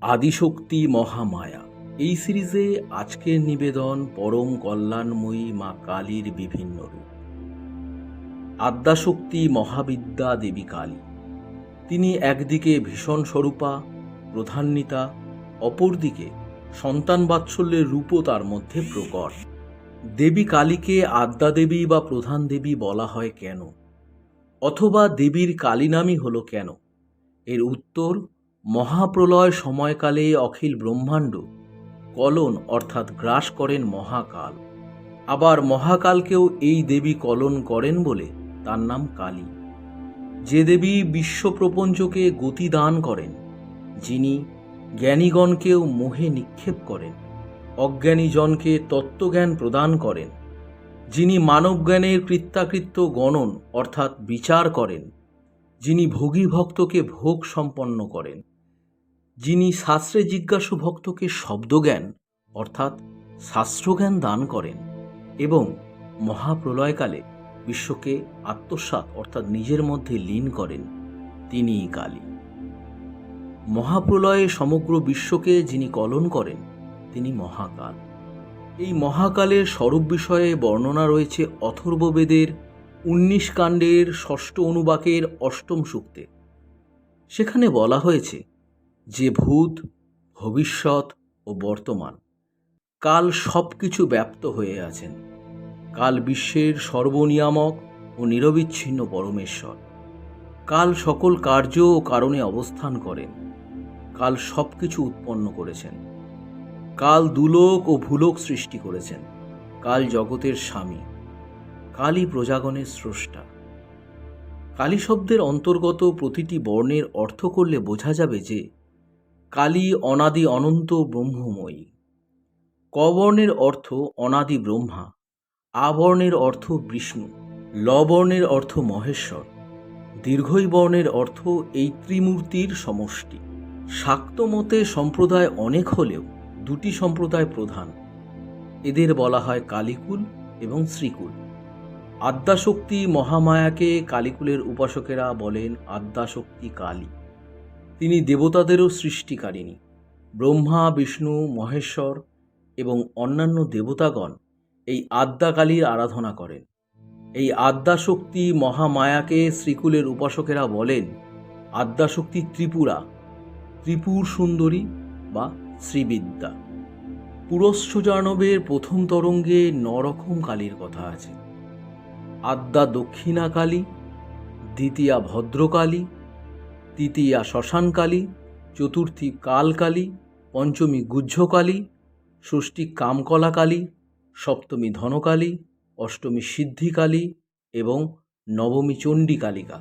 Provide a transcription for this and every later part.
আদিশক্তি মহামায়া। এই সিরিজে আজকের নিবেদন পরম কল্যাণময়ী মা কালীর বিভিন্ন রূপ। আদ্যাশক্তি মহাবিদ্যা দেবী কালী। তিনি একদিকে ভীষণ স্বরূপা, প্রধান্বিতা, অপরদিকে সন্তান বাৎসল্যের রূপও তার মধ্যে প্রকট। দেবী কালীকে আদ্যা দেবী বা প্রধান দেবী বলা হয় কেন? অথবা দেবীর কালী নামই হলো কেন? এর উত্তর মহাপ্রলয় সময়কালে অখিল ব্রহ্মাণ্ড, কলন অর্থাৎ গ্রাস করেন মহাকাল। আবার মহাকালকেও এই দেবী কলন করেন বলে তার নাম কালী। যে দেবী বিশ্বপ্রপঞ্চকে গতি দান করেন, যিনি জ্ঞানীগণকেও মোহে নিক্ষেপ করেন, অজ্ঞানীজনকে তত্ত্বজ্ঞান প্রদান করেন, যিনি মানবজ্ঞানের কৃত্যাকৃত্য গণন অর্থাৎ বিচার করেন, যিনি ভোগী ভক্তকে ভোগ সম্পন্ন করেন। যিনি শাস্ত্রে জিজ্ঞাসু ভক্তকে শব্দজ্ঞান, অর্থাৎ শাস্ত্রজ্ঞান দান করেন এবং মহাপ্রলয়কালে বিশ্বকে আত্মসাৎ, অর্থাৎ নিজের মধ্যে লীন করেন, তিনিই কালী। মহাপ্রলয়ে সমগ্র বিশ্বকে যিনি কলন করেন, তিনি মহাকাল। এই মহাকালের স্বরূপ বিষয়ে বর্ণনা রয়েছে অথর্ববেদের উনিশ কাণ্ডের ষষ্ঠ অনুবাকের অষ্টম সূক্তে। সেখানে বলা হয়েছে যে ভূত, ভবিষ্যৎ ও বর্তমান। কাল সব কিছু ব্যপ্ত হয়ে আছেন। কাল বিশ্বের সর্বনিয়ামক ও নিরবিচ্ছিন্ন পরমেশ্বর। কাল সকল কার্য ও কারণে অবস্থান করেন। কাল সব কিছু উৎপন্ন করেছেন। কাল দুলোক ও ভূলোক সৃষ্টি করেছেন। কাল জগতের স্বামী। কালী প্রজাগণের স্রষ্টা। কালী শব্দের অন্তর্গত প্রতিটি বর্ণের অর্থ করলে বোঝা যাবে যে কালী অনাদি অনন্ত ব্রহ্মময়ী। কবর্ণের অর্থ অনাদি ব্রহ্মা, আবর্ণের অর্থ বিষ্ণু, লবর্ণের অর্থ মহেশ্বর, দীর্ঘই বর্ণের অর্থ এই ত্রিমূর্তির সমষ্টি। শাক্ত মতে সম্প্রদায় অনেক হলেও দুটি সম্প্রদায় প্রধান। এদের বলা হয় কালীকুল এবং শ্রীকুল। আদ্যাশক্তি মহামায়াকে কালীকুলের উপাসকেরা বলেন আদ্যাশক্তি কালী। তিনি দেবতাদেরও সৃষ্টিকারিণী। ব্রহ্মা, বিষ্ণু, মহেশ্বর এবং অন্যান্য দেবতাগণ এই আদ্যাকালীর আরাধনা করেন। এই আদ্যাশক্তি মহামায়াকে শ্রীকুলের উপাসকেরা বলেন, আদ্যাশক্তি ত্রিপুরা, ত্রিপুর সুন্দরী বা শ্রীবিদ্যা। পুরশ্চজানবের প্রথম তরঙ্গে নরকম কালীর কথা আছে। আদ্যা দক্ষিণা কালী দ্বিতীয়া ভদ্রকালী তৃতীয়া শ্মশানকালী, চতুর্থী কালকালী, পঞ্চমী গুহ্যকালী, ষষ্ঠী কামকলা কালী সপ্তমী ধনকালী, অষ্টমী সিদ্ধিকালী এবং নবমী চণ্ডী কালিকা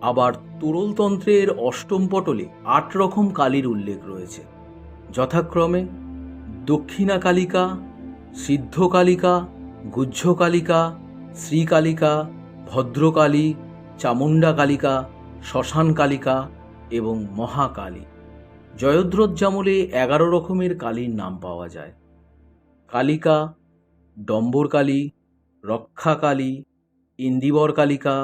আবার তোরলতন্ত্রের অষ্টম পটলে আট রকম কালীর উল্লেখ রয়েছে। যথাক্রমে দক্ষিণা কালিকা সিদ্ধ কালিকা গুহ্য কালিকা শ্রীকালিকা, ভদ্রকালী চামুণ্ডা কালিকা শ্মশান কালিকা এবং মহাকালী। জয়দ্রথজামলে এগারো রকমের কালীর নাম পাওয়া যায়। কালিকা, ডম্বর কালী, রক্ষা কালী, ইন্দিবর কালিকা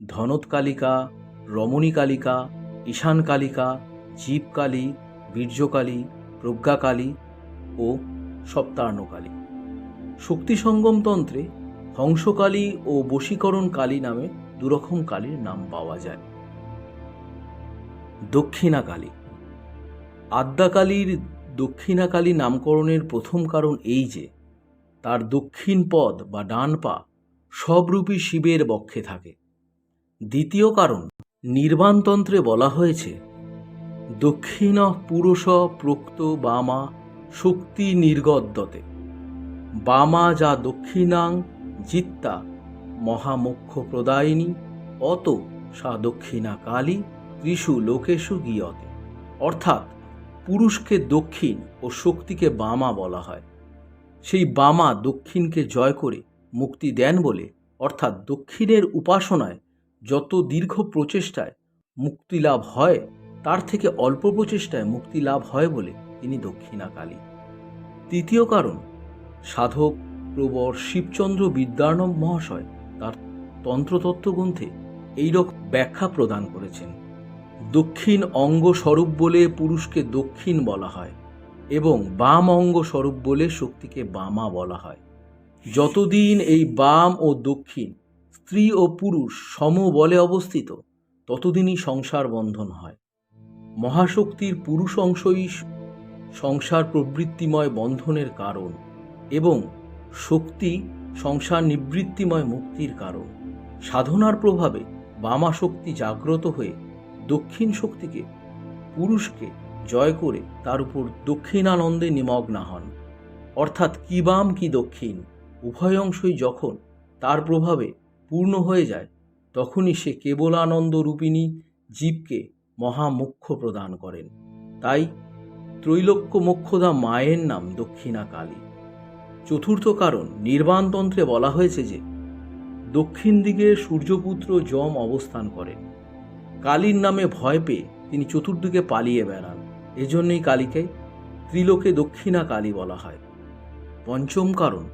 ধনত কালিকা, রমণী কালিকা, ঈশান কালিকা, জীব কালী বীর্যকালী প্রজ্ঞাকালী ও সপ্তার্ণকালী শক্তি সঙ্গমতন্ত্রে হংসকালী ও বশীকরণ কালী নামে দুরকম কালীর নাম পাওয়া যায়। দক্ষিণা কালী আদ্যাকালীর দক্ষিণাকালী নামকরণের প্রথম কারণ এই যে, তার দক্ষিণ পদ বা ডান পা সবরূপী শিবের বক্ষে থাকে। দ্বিতীয় কারণ, নির্বাণতন্ত্রে বলা হয়েছে, দক্ষিণ পুরুষ প্রোক্ত বামা শক্তি নির্গদ্যতে। বামা যা দক্ষিণাং জিত্তা মহামুখ্য প্রদায়িনী, অত সা দক্ষিণা কালী ত্রিশু লোকেশু গিয়তে। অর্থাৎ পুরুষকে দক্ষিণ ও শক্তিকে বামা বলা হয়। সেই বামা দক্ষিণকে জয় করে মুক্তি দেন বলে, অর্থাৎ দক্ষিণের উপাসনায় যত দীর্ঘ প্রচেষ্টায় মুক্তি লাভ হয়, তার থেকে অল্প প্রচেষ্টায় মুক্তি লাভ হয় বলে তিনি দক্ষিণাকালী। তৃতীয় কারণ, সাধক প্রবর শিবচন্দ্র বিদ্যার্ণব মহাশয় তার তন্ত্রতত্ত্ব গ্রন্থে এইরকম ব্যাখ্যা প্রদান করেছেন। দক্ষিণ অঙ্গ স্বরূপ বলে পুরুষকে দক্ষিণ বলা হয় এবং বাম অঙ্গ স্বরূপ বলে শক্তিকে বামা বলা হয়। যতদিন এই বাম ও দক্ষিণ স্ত্রী ও পুরুষ সম বলে অবস্থিত, ততদিনই সংসার বন্ধন হয়। মহাশক্তির পুরুষ অংশই সংসার প্রবৃত্তিময় বন্ধনের কারণ এবং শক্তি সংসার নিবৃত্তিময় মুক্তির কারণ। সাধনার প্রভাবে বামা শক্তি জাগ্রত হয়ে দক্ষিণ শক্তিকে, পুরুষকে জয় করে তার উপর দক্ষিণানন্দে নিমগ্না হন। অর্থাৎ কি বাম, কি দক্ষিণ, উভয় অংশই যখন তার প্রভাবে পূর্ণ হয়ে যায়, তখনই সে কেবলানন্দ রূপিণী জীবকে মহামুখ্য প্রদান করেন। তাই ত্রৈলোক্য মোক্ষদা মায়ের নাম দক্ষিণা কালী চতুর্থ কারণ, নির্বাণতন্ত্রে বলা হয়েছে যে দক্ষিণ দিকে সূর্যপুত্র যম অবস্থান করেন। কালীর নামে ভয় পেয়ে তিনি চতুর্দিকে পালিয়ে বেড়ান। এজন্যই কালীকে ত্রিলোকে দক্ষিণা কালী বলা হয়। পঞ্চম কারণ,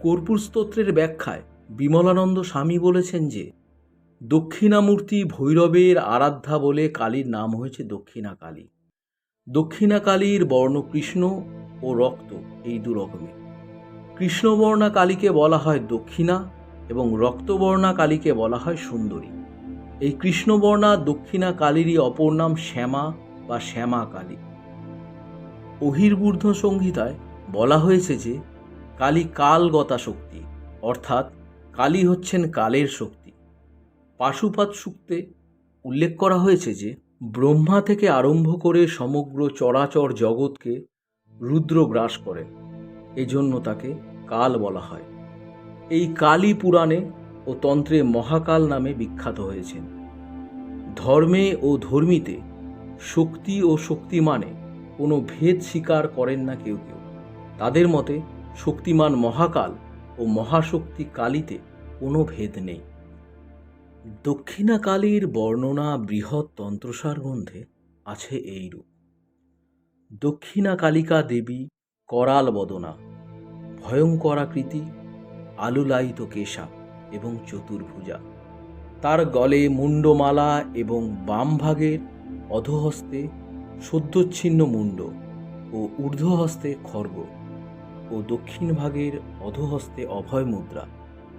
কর্পূর স্তোত্রের ব্যাখ্যায় বিমলানন্দ স্বামী বলেছেন যে, দক্ষিণামূর্তি ভৈরবের আরাধ্যা বলে কালীর নাম হয়েছে দক্ষিণা কালী। দক্ষিণা কালীর বর্ণ কৃষ্ণ ও রক্ত এই দু রকমের। কৃষ্ণবর্ণা কালীকে বলা হয় দক্ষিণা এবং রক্তবর্ণা কালীকে বলা হয় সুন্দরী। এই কৃষ্ণবর্ণা দক্ষিণা কালীরই অপর নাম শ্যামা বা শ্যামা কালী। অহির্বূর্ধ সংহিতায় বলা হয়েছে যে, কালী কালগতা শক্তি, অর্থাৎ কালী হচ্ছেন কালের শক্তি। পাশুপাত সূক্তে উল্লেখ করা হয়েছে যে, ব্রহ্মা থেকে আরম্ভ করে সমগ্র চরাচর জগৎকে রুদ্র গ্রাস করেন এজন্য তাকে কাল বলা হয়। এই কালী পুরাণে ও তন্ত্রে মহাকাল নামে বিখ্যাত হয়েছেন। ধর্মে ও ধর্মীতে শক্তি ও শক্তিমানে কোনো ভেদ স্বীকার করেন না কেউ কেউ। তাদের মতে শক্তিমান মহাকাল ও মহাশক্তি কালীতে কোনো ভেদ নেই। দক্ষিণাকালীর বর্ণনা বৃহৎ তন্ত্রসার গ্রন্থে আছে এইরূপ দক্ষিণা কালিকা দেবী করাল বদনা, ভয়ঙ্করাকৃতি, আলুলায়িত কেশা। এবং চতুর্ভুজা। তার গলে মুন্ডমালা এবং বাম ভাগের অধহস্তে সদ্যচ্ছিন্ন মুন্ড ও ঊর্ধ্বহস্তে খর্গ ও দক্ষিণ ভাগের অধহস্তে অভয় মুদ্রা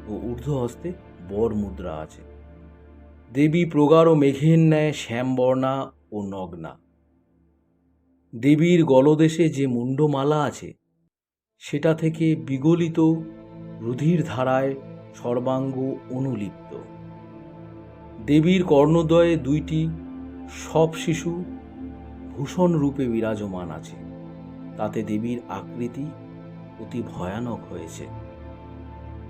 ও ঊর্ধ্বহস্তে বর মুদ্রা আছে। দেবী প্রগাঢ় মেঘের ন্যায় শ্যামবর্ণা ও নগ্না। দেবীর গলদেশে যে মুন্ডমালা আছে, সেটা থেকে বিগলিত রুধির ধারায় সর্বাঙ্গ অনুলিপ্ত। দেবীর কর্ণদয়ে দুইটি সব শিশু ভূষণ রূপে বিরাজমান আছে। তাতে দেবীর আকৃতি অতি ভয়ানক হয়েছে।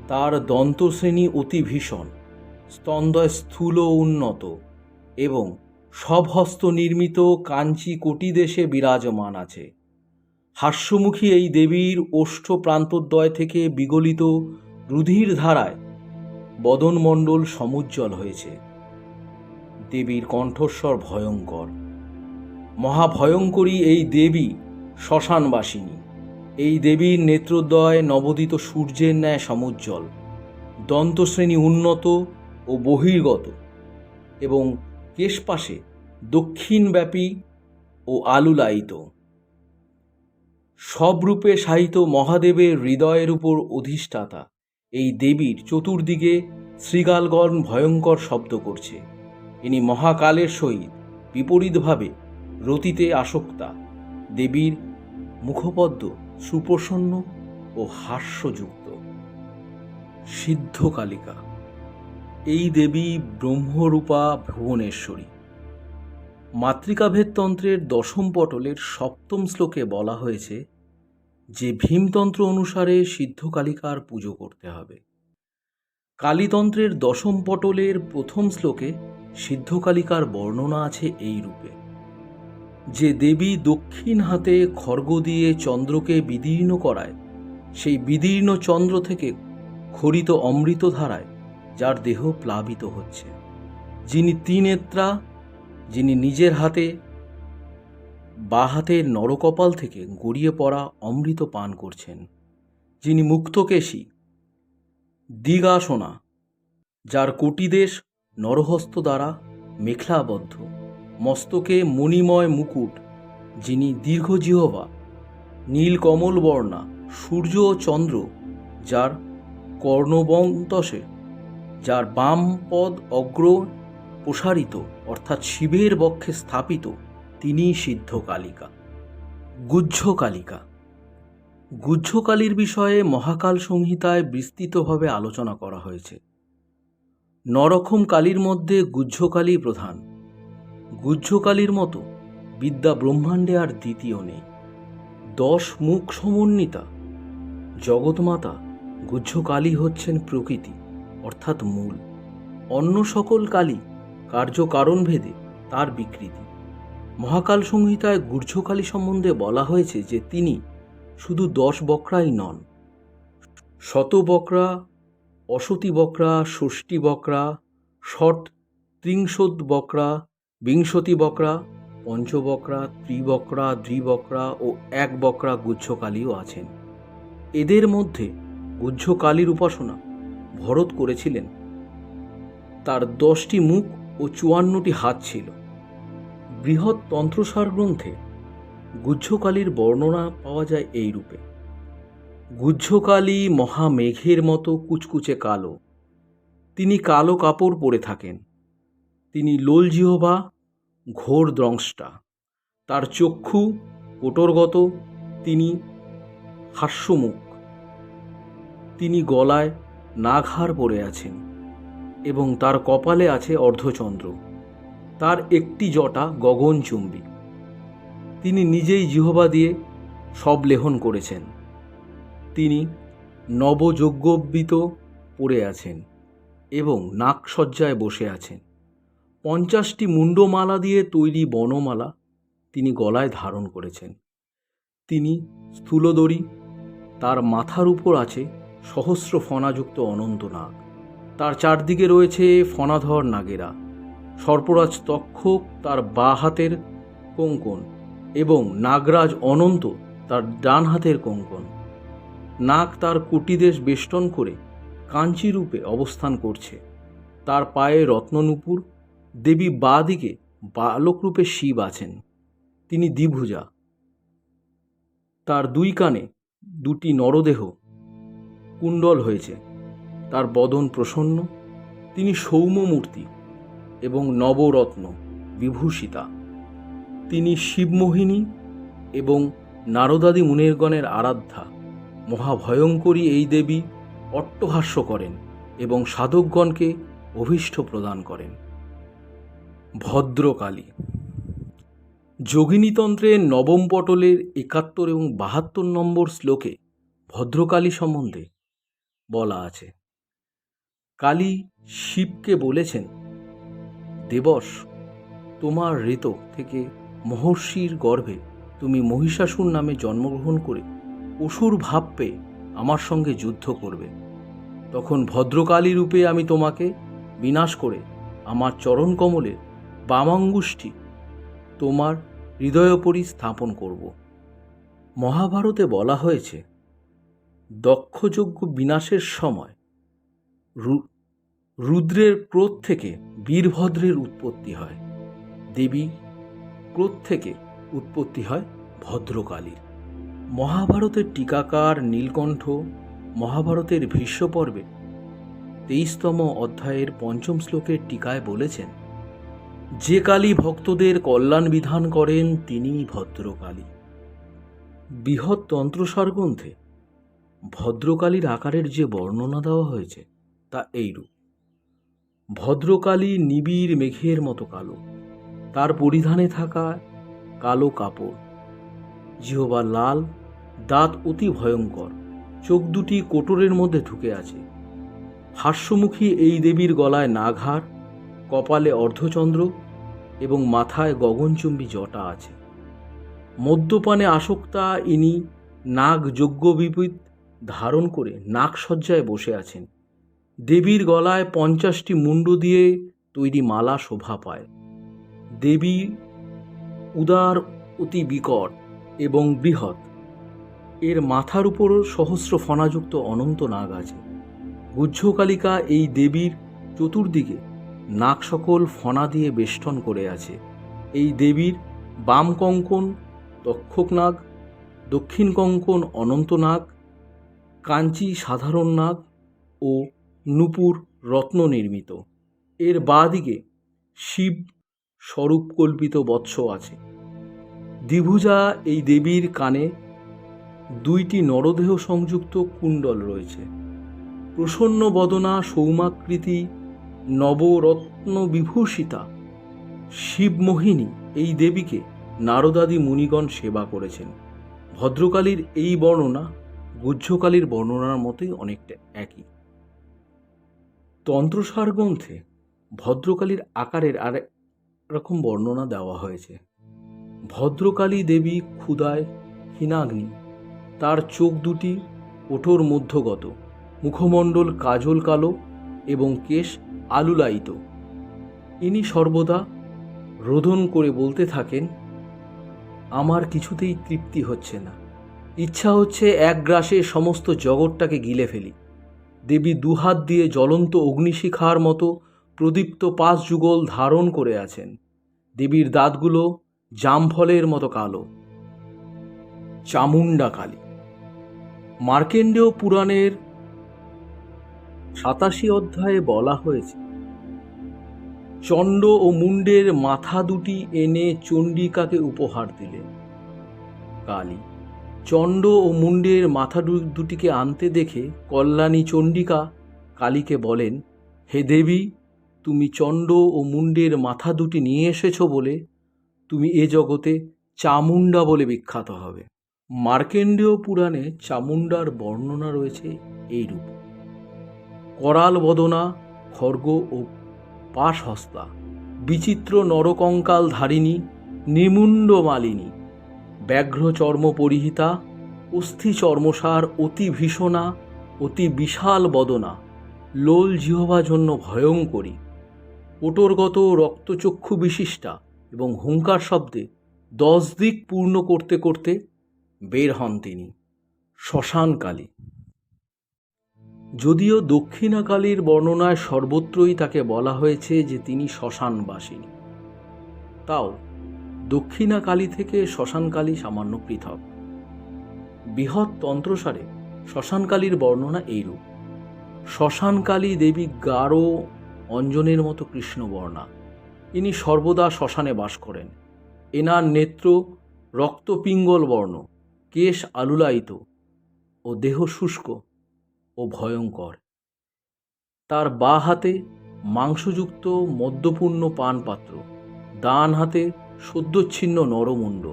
তার দন্তশ্রেণী অতি ভীষণ স্তন্দয় স্থূল উন্নত এবং সব হস্ত নির্মিত কাঞ্চি কোটি দেশে বিরাজমান আছে। হাস্যমুখী এই দেবীর ওষ্ঠ প্রান্তদ্বয় থেকে বিগলিত রুধির ধারায় বদনমণ্ডল সমুজ্জ্বল হয়েছে। দেবীর কণ্ঠস্বর ভয়ঙ্কর। মহাভয়ঙ্করী এই দেবী শ্মশানবাসিনী। এই দেবীর নেত্রদ্বয় নবোদিত সূর্যের ন্যায় সমুজ্জ্বল। দন্তশ্রেণী উন্নত ও বহির্গত এবং কেশপাশে দক্ষিণব্যাপী ও আলুলায়িত। সব রূপে সাহিত মহাদেবের হৃদয়ের উপর অধিষ্ঠাতা। এই দেবীর চতুর্দিকে শ্রীগালগণ ভয়ঙ্কর শব্দ করছে। ইনি মহাকালের সহিত বিপরীতভাবে রতিতে আসক্তা। দেবীর মুখপদ্ম সুপ্রসন্ন ও হাস্যযুক্ত। সিদ্ধ কালিকা। এই দেবী ব্রহ্মরূপা ভুবনেশ্বরী। মাতৃকাভেদতন্ত্রের দশম পটলের সপ্তম শ্লোকে বলা হয়েছে যে ভীমতন্ত্র অনুসারে সিদ্ধ কালিকার পুজো করতে হবে। কালীতন্ত্রের দশম পটলের প্রথম শ্লোকে সিদ্ধ কালিকার বর্ণনা আছে এই রূপে। যে দেবী দক্ষিণ হাতে খর্গ দিয়ে চন্দ্রকে বিদীর্ণ করায়, সেই বিদীর্ণ চন্দ্র থেকে খরিত অমৃত ধারায় যার দেহ প্লাবিত হচ্ছে। যিনি ত্রিনেত্রা, যিনি নিজের হাতে হাতের নরকপাল থেকে গড়িয়ে পড়া অমৃত পান করছেন, যিনি মুক্তকেশী দিগাসনা যার কোটিদেশ নরহস্ত দ্বারা মেখলাবদ্ধ, মস্তকে মণিময় মুকুট, যিনি দীর্ঘ জিহবা নীল কমল বর্ণা, সূর্য ও চন্দ্র, যার কর্ণবন্তসে, যার বাম পদ অগ্র প্রসারিত, অর্থাৎ শিবের বক্ষে স্থাপিত তিনি সিদ্ধ কালিকা। গুহ্য কালিকা। গুহ্যকালীর বিষয়ে মহাকাল সংহিতায় বিস্তৃতভাবে আলোচনা করা হয়েছে। নরকম কালীর মধ্যে গুহ্যকালী প্রধান। গুহ্যকালীর মতো বিদ্যা ব্রহ্মাণ্ডে আর দ্বিতীয় নেই। দশ মুখ সমন্বিতা। জগৎমাতা গুহ্যকালী হচ্ছেন প্রকৃতি, অর্থাৎ মূল। অন্য সকল কালী কার্যকারণ ভেদে তার বিকৃতি। মহাকাল সংহিতায় গুহ্যকালী সম্বন্ধে বলা হয়েছে যে তিনি শুধু দশ বকরাই নন, শত বকরা, অশতি বকরা, ষষ্ঠী বকরা, ষট ত্রিংশোদ বকরা, বিংশতি বকরা, পঞ্চবকরা, ত্রিবকরা, দ্বিবকরা ও এক বকরা গুচ্ছকালীও আছেন। এদের মধ্যে গুচ্ছকালীর উপাসনা ভরত করেছিলেন। তার দশটি মুখ ও চুয়ান্নটি হাত ছিল। বৃহৎ তন্ত্রসার গ্রন্থে গুহ্যকালীর বর্ণনা পাওয়া যায় এই রূপে। গুহ্যকালী মহামেঘের মতো কুচকুচে কালো। তিনি কালো কাপড় পরে থাকেন। তিনি লোল জিহবা, ঘোর দ্রংষ্টা তার চক্ষু কোটরগত, তিনি হাস্যমুখ। তিনি গলায় নাঘার পরে আছেন এবং তার কপালে আছে অর্ধচন্দ্র। তার একটি জটা গগনচুম্বী তিনি নিজেই জিহবা দিয়ে সব লেহন করেছেন। তিনি নবযজ্ঞবিত পড়ে আছেন এবং নাকসজ্জায় বসে আছেন। পঞ্চাশটি মুন্ডমালা দিয়ে তৈরি বনমালা তিনি গলায় ধারণ করেছেন। তিনি স্থূলদড়ি, তার মাথার উপর আছে সহস্র ফণাযুক্ত অনন্ত নাগ তার চারদিকে রয়েছে ফণাধর নাগেরা। সর্পরাজ তক্ষক তার বা হাতের কঙ্কন এবং নাগরাজ অনন্ত তার ডান হাতের কঙ্কন। নাগ তার কুটিদেশ বেষ্টন করে কাঞ্চি রূপে অবস্থান করছে। তার পায়ে রত্ননুপুর, দেবী বা দিকে বালকরূপে শিব আছেন। তিনি দ্বিভুজা। তার দুই কানে দুটি নরদেহ কুণ্ডল হয়েছে। তার বদন প্রসন্ন। তিনি সৌম্যমূর্তি এবং নবরত্ন, বিভূষিতা। তিনি শিবমোহিনী এবং নারদাদি মুনিরগণের আরাধ্যা। মহাভয়ঙ্করী এই দেবী অট্টহাস্য করেন এবং সাধকগণকে অভীষ্ট প্রদান করেন। ভদ্রকালী। যোগিনীতন্ত্রের নবম পটলের একাত্তর এবং বাহাত্তর নম্বর শ্লোকে ভদ্রকালী সম্বন্ধে বলা আছে। কালী শিবকে বলেছেন দেবস তোমার ঋত থেকে মহর্ষির গর্ভে তুমি মহিষাসুর নামে জন্মগ্রহণ করে অসুর ভাব পেয়ে আমার সঙ্গে যুদ্ধ করবে। তখন ভদ্রকালী রূপে আমি তোমাকে বিনাশ করে আমার চরণ কমলের বামাঙ্গুষ্ঠী তোমার হৃদয়োপরি স্থাপন করব। মহাভারতে বলা হয়েছে, দক্ষযজ্ঞ বিনাশের সময় রুদ্রের ক্রোধ থেকে বীরভদ্রের উৎপত্তি হয়। দেবী ক্রোধ থেকে উৎপত্তি হয় ভদ্রকালীর। মহাভারতের টিকাকার নীলকণ্ঠ মহাভারতের ভীষ্ম পর্বে তেইশতম অধ্যায়ের পঞ্চম শ্লোকের টিকায় বলেছেন, যে কালী ভক্তদের কল্যাণ বিধান করেন তিনি ভদ্রকালী। বৃহৎ তন্ত্রসার গ্রন্থে ভদ্রকালীর আকারের যে বর্ণনা দেওয়া হয়েছে তা এইরূপ। ভদ্রকালী নিবিড় মেঘের মতো কালো। তার পরিধানে থাকা কালো কাপড়। জিহবা লাল, দাঁত অতি ভয়ঙ্কর, চোখ দুটি কোটরের মধ্যে ঢুকে আছে। হাস্যমুখী এই দেবীর গলায় নাঘার কপালে অর্ধচন্দ্র এবং মাথায় গগনচুম্বী জটা আছে। মদ্যপানে আসক্তা ইনি নাগ যজ্ঞবিপিত ধারণ করে নাকসজ্জায় বসে আছেন। দেবীর গলায় পঞ্চাশটি মুন্ডু দিয়ে তৈরি মালা শোভা পায়। দেবী উদার, অতি বিকট এবং বৃহৎ। এর মাথার উপর সহস্র ফণাযুক্ত অনন্ত নাগ আছে। গুহ্যকালিকা এই দেবীর চতুর্দিকে নাক সকল ফণা দিয়ে বেষ্টন করে আছে। এই দেবীর বাম কঙ্কন তক্ষক নাগ, দক্ষিণ কঙ্কন অনন্ত নাগ, কাঞ্চি সাধারণ নাগ ও নূপুর রত্ন নির্মিত। এর বাঁদিকে শিব স্বরূপকল্পিত বৎস আছে। দ্বিভুজা এই দেবীর কানে দুইটি নরদেহ সংযুক্ত কুণ্ডল রয়েছে। প্রসন্ন বদনা সৌমাকৃতি নবরত্ন বিভূষিতা শিবমোহিনী এই দেবীকে নারদাদি মুনিগণ সেবা করেছেন। ভদ্রকালীর এই বর্ণনা গুহ্যকালীর বর্ণনার মতোই অনেকটা একই। তন্ত্রসার গ্রন্থে ভদ্রকালীর আকারের আর রকম বর্ণনা দেওয়া হয়েছে। ভদ্রকালী দেবী ক্ষুদায় হীনাগ্নি, তার চোখ দুটি ওঠোর মধ্যগত, মুখমণ্ডল কাজল কালো এবং কেশ আলুলায়িত। ইনি সর্বদা রোধন করে বলতে থাকেন, আমার কিছুতেই তৃপ্তি হচ্ছে না। ইচ্ছা হচ্ছে এক গ্রাসে সমস্ত জগৎটাকে গিলে ফেলি। দেবী দুহাত দিয়ে জ্বলন্ত অগ্নিশিখার মতো প্রদীপ্ত পাঁচ যুগল ধারণ করে আছেন। দেবীর দাঁতগুলো জামফলের মতো কালো। চামুন্ডা কালী। মার্কেন্ডেয় পুরাণের সাতাশি অধ্যায়ে বলা হয়েছে, চণ্ড ও মুন্ডের মাথা দুটি এনে চণ্ডিকাকে উপহার দিলেন কালী। চণ্ড ও মুন্ডের মাথা দুটিকে আনতে দেখে কল্যাণী চণ্ডিকা কালীকে বলেন, হে দেবী, তুমি চণ্ড ও মুন্ডের মাথা দুটি নিয়ে এসেছ বলে তুমি এ জগতে চামুন্ডা বলে বিখ্যাত হবে। মার্কেন্ডেয় পুরাণে চামুন্ডার বর্ণনা রয়েছে এইরূপ। করাল বদনা, খর্গ ও পাশহস্তা, বিচিত্র নরকঙ্কাল ধারিণী, নিমুণ্ড মালিনী ব্যাঘ্র চর্ম পরিহিতা, অস্থি চর্মসার অতি ভীষণা, অতি বিশাল বদনা, লোল জিহবা জন্য ভয়ঙ্করী। ওটরগত রক্তচক্ষু বিশিষ্টা এবং হুঙ্কার শব্দে দশ দিক পূর্ণ করতে করতে বের হন তিনি, শ্মশানকালী। যদিও দক্ষিণাকালীর বর্ণনায় সর্বত্রই তাকে বলা হয়েছে যে তিনি শ্মশানবাসিনী। তাও দক্ষিণাকালী থেকে শ্মশানকালী সামান্য পৃথক। বৃহৎ তন্ত্রসারে শ্মশানকালীর বর্ণনা এইরূপ। শ্মশানকালী দেবী গাঢ় অঞ্জনের মতো কৃষ্ণবর্ণা ইনি সর্বদা শ্মশানে বাস করেন। এনার নেত্র রক্তপিঙ্গল বর্ণ, কেশ আলুলায়িত ও দেহ শুষ্ক ও ভয়ঙ্কর। তার বা হাতে মাংসযুক্ত মদ্যপূর্ণ পানপাত্র, ডান হাতে সদ্যচ্ছিন্ন নরমুণ্ড।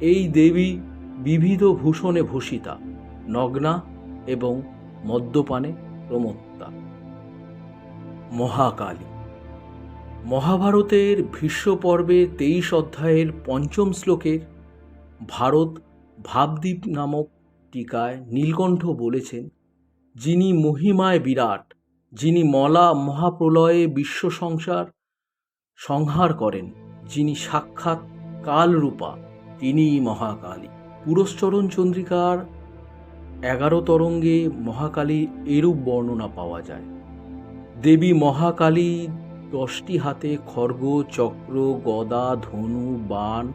এই দেবী বিবিধ ভূষণে ভূষিতা, নগ্না এবং মদ্যপানে প্রমত্তা। মহাকালী। মহাভারতের ভীষ্ম পর্বে তেইশ অধ্যায়ের পঞ্চম শ্লোকের ভারত ভাবদ্বীপ নামক টিকায় নীলকণ্ঠ বলেছেন, যিনি মহিমায় বিরাট, যিনি মলা মহাপ্রলয়ে বিশ্ব সংসার সংহার করেন। যিনি সাক্ষাৎ কালরূপা, তিনিই মহাকালী। পুরশ্চরণ চন্দ্রিকার এগারো তরঙ্গে মহাকালী এরূপ বর্ণনা পাওয়া যায়। দেবী মহাকালী দশটি হাতে খর্গ, চক্র, গদা, ধনু বান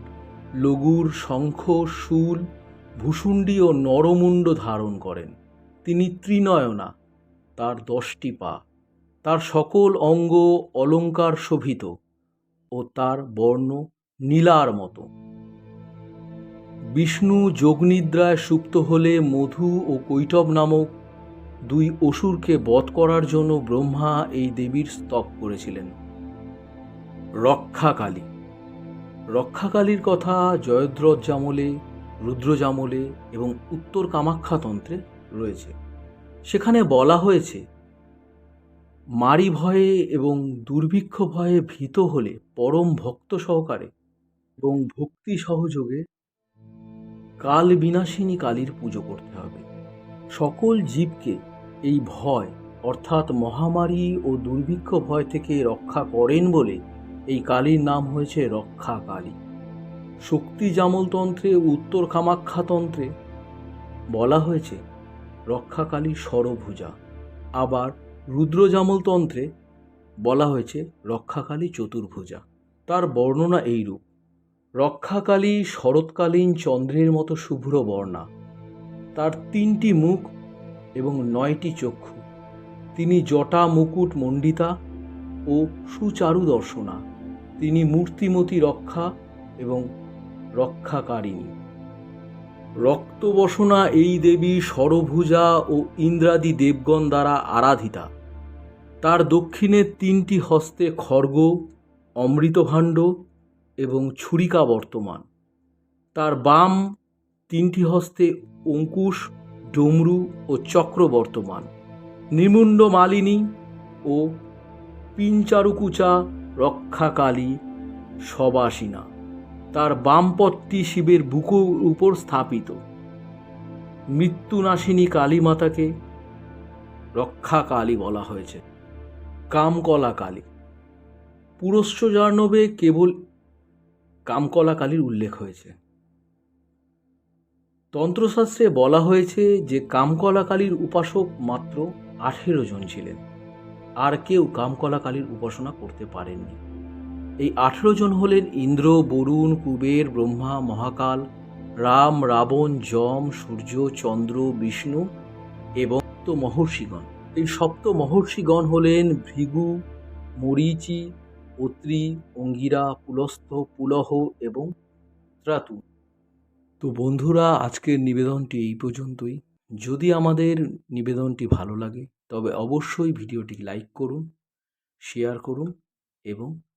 লঘুর শঙ্খ, শূল, ভূষুণ্ডি ও নরমুণ্ড ধারণ করেন। তিনি ত্রিনয়না, তার দশটি পা। তার সকল অঙ্গ অলঙ্কার শোভিত। ও তার বর্ণ নীলার মতো। বিষ্ণু যোগনিদ্রায় সুপ্ত হলে মধু ও কৈটব নামক দুই অসুরকে বধ করার জন্য ব্রহ্মা এই দেবীর স্তব করেছিলেন। রক্ষাকালী। রক্ষাকালীর কথা জয়দ্রথ জামলে রুদ্রজামলে এবং উত্তর কামাখ্যাতন্ত্রে রয়েছে। সেখানে বলা হয়েছে মারি ভয়ে এবং দুর্ভিক্ষ ভয়ে ভীত হলে পরম ভক্ত সহকারে এবং ভক্তি সহযোগে কাল বিনাশিনী কালীর পুজো করতে হবে। সকল জীবকে এই ভয় অর্থাৎ মহামারী ও দুর্ভিক্ষ ভয় থেকে রক্ষা করেন বলে এই কালীর নাম হয়েছে রক্ষা কালী। শক্তি জামলতন্ত্রে উত্তর কামাখ্যাতন্ত্রে বলা হয়েছে রক্ষাকালী সরভুজা। আবার রুদ্রজামলতন্ত্রে বলা হয়েছে রক্ষাকালী চতুর্ভুজা। তার বর্ণনা এইরূপ। রক্ষাকালী শরৎকালীন চন্দ্রের মতো শুভ্র বর্ণা। তার তিনটি মুখ এবং নয়টি চক্ষু। তিনি জটা মুকুট মণ্ডিতা ও সুচারু দর্শনা। তিনি মূর্তিমতী রক্ষা এবং রক্ষাকারিণী। রক্তবসনা এই দেবী সরভুজা ও ইন্দ্রাদি দেবগণ দ্বারা আরাধিতা। তার দক্ষিণে তিনটি হস্তে খর্গ, অমৃতভাণ্ড এবং ছুরিকা বর্তমান। তার বাম তিনটি হস্তে অঙ্কুশ, ডমরু ও চক্র বর্তমান। নিমুণ্ড মালিনী ও পিঞ্চারুকুচা রক্ষাকালী সবাসিনা। তার বামপটটি শিবের বুকুর উপর স্থাপিত। মৃত্যুনাশিনী কালী মাতাকে রক্ষা কালী বলা হয়েছে, কামকলা কালী। পুরস্য জার্নবে কেবল কামকলা কালীর উল্লেখ হয়েছে। তন্ত্রশাস্ত্রে বলা হয়েছে যে কামকলা কালীর উপাসক মাত্র আঠেরো জন ছিলেন, আর কেউ কামকলা কালীর উপাসনা করতে পারেননি। এই আঠেরো জন হলেন ইন্দ্র, বরুণ, কুবের, ব্রহ্মা, মহাকাল, রাম, রাবণ, যম, সূর্য, চন্দ্র, বিষ্ণু এবং তো মহর্ষিগণ। এই সপ্ত মহর্ষিগণ হলেন ভৃগু, মরিচি, অত্রি, অঙ্গিরা, পুলস্থ, পুলহ এবং ত্রাতু। তো বন্ধুরা, আজকের নিবেদনটি এই পর্যন্তই। যদি আমাদের নিবেদনটি ভালো লাগে, তবে অবশ্যই ভিডিওটি লাইক করুন, শেয়ার করুন এবং